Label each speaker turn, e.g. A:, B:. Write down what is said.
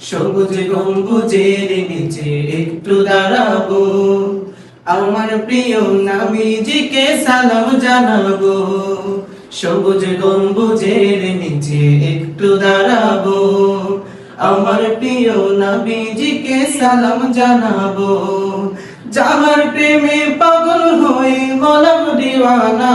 A: সবুজ গম্বুজের নিচে একটু দাঁড়াবো। আমার প্রিয় নাবিজিকে সালাম জানাব। সবুজ গম্বুজের নিচে একটু দাঁড়াবো। আমার প্রিয় নাবিজিকে সালাম জানাব। যাহার প্রেমে পাগল হয়ে হলাম দিওয়ানা।